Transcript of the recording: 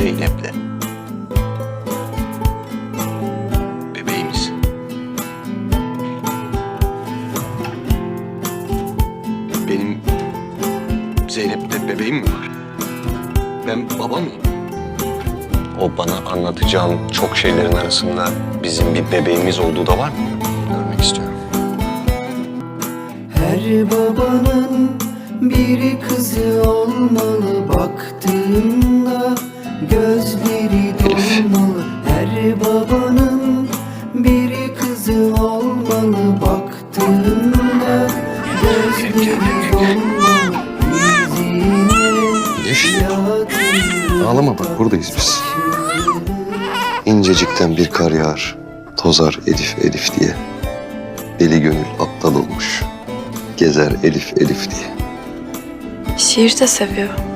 Zeynep'le. Bebeğimiz. Benim Zeynep'le bebeğim mi var? Ben baba mıyım? O bana anlatacağın çok şeylerin arasında bizim bir bebeğimiz olduğu da var mı? Görmek istiyorum. Her babanın bir kızı olmalı baktığında gözleri dolmalı Her babanın bir kızı olmalı baktığında gözleri dolmalı Yüzüne Ağlama bak buradayız biz. İncecikten bir kar yağar, tozar Elif Elif diye. Deli gönül aptal olmuş, gezer Elif Elif diye. Şiir de seviyor.